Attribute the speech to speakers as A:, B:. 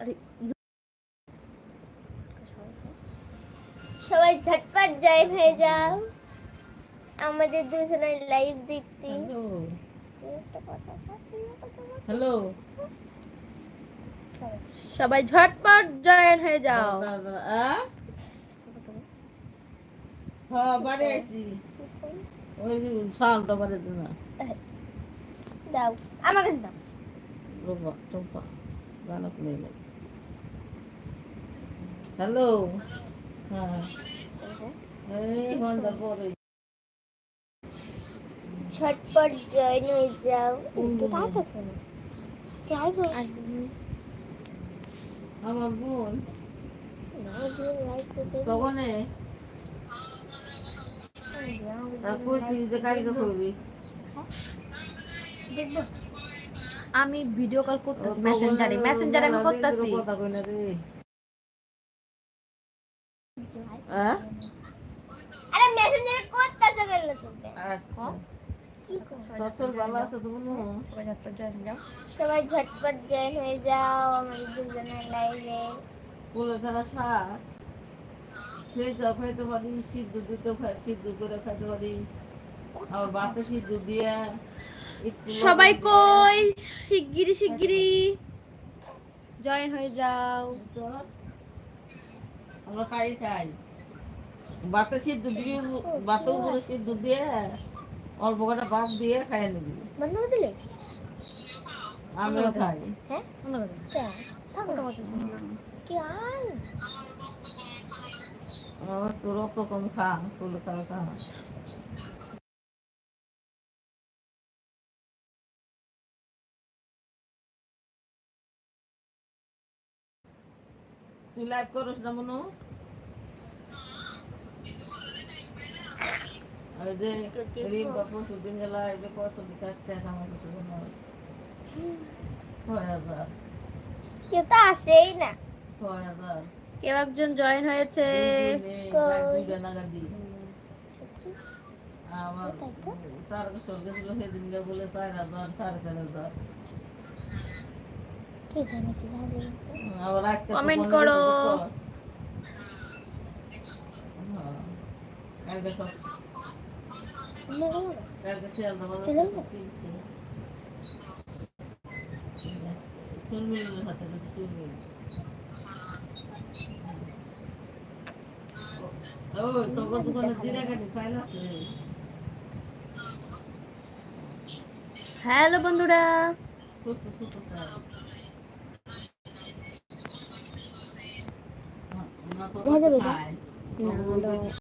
A: আরে
B: সবাই ঝটপট জয়েন হয়ে যাও। আমাদের দুজনের লাইভ দেখতে।
C: হ্যালো
A: সবাই। ঝটপট জয়েন হয়ে যাও।
C: হ্যাঁ
B: আমার কাছে দাও। জয়েন হয়ে যাও
C: হুম।
B: একটু তাকাস না যাই হোক
C: আমার বোন
B: লাইভ করতে
C: তখনে তা কই তুই যে কারিগর করবি
B: দেখব
A: আমি ভিডিও কল করতেছি মেসেঞ্জারে মেসেঞ্জারে আমি করতেছি
C: কথা কই না রে হ্যাঁ?
B: আরে মেসেঞ্জারে করতেছে গেল তোকে।
C: আচ্ছা।
A: সবাই ঝটপট হয়ে যাও
B: সবাই ঝটপট জয়েন যাও আমাদের দুজনের লাইভে
C: কোলে ছাড়া শাক সেই চা খাইতে পারি সিদ্ধ দিতে সিদ্ধ করে খাইতে পারি। আবার বাতে সিদ্ধ দিয়ে
A: সবাই কই? শিগগিরি শিগগিরি জয়েন হয়ে যাও।
C: আমরা খাই খাই বাতে সিদ্ধ দিয়ে বাতে উপরে সিদ্ধ দিয়ে অল্প কটা ভাত দিয়ে খাই নিবি।
B: বন্ধ করে দিলে?
C: আমিও খাই।
B: হ্যাঁ?
A: করো না।
B: চা, থাকো কি আর?
C: আমার তো রক্ত কম খা কোলে খা খা। তুই লাইভ করিস না মনু যে রিম বাপু সুদিন গেলা আমার কিছু নয় ছয় হাজার।
B: কেউ তো আসেই না।
C: ছয় হাজার।
A: কেউ একজন জয়েন হয়েছে।
C: আমার তার সঙ্গে ছিল সেদিন বলে চার হাজার সাড়ে চার হাজার।
B: কে জানিস ভালো
C: আবার আজকে তো
A: Comment
C: পনেরো
A: করো।
C: হ্যাঁ। ওই, তোর দোকানে জিরা চাইল আছে?
A: হ্যালো বন্ধুরা
B: 大丈夫
C: だ。
A: な
C: るほ
A: ど。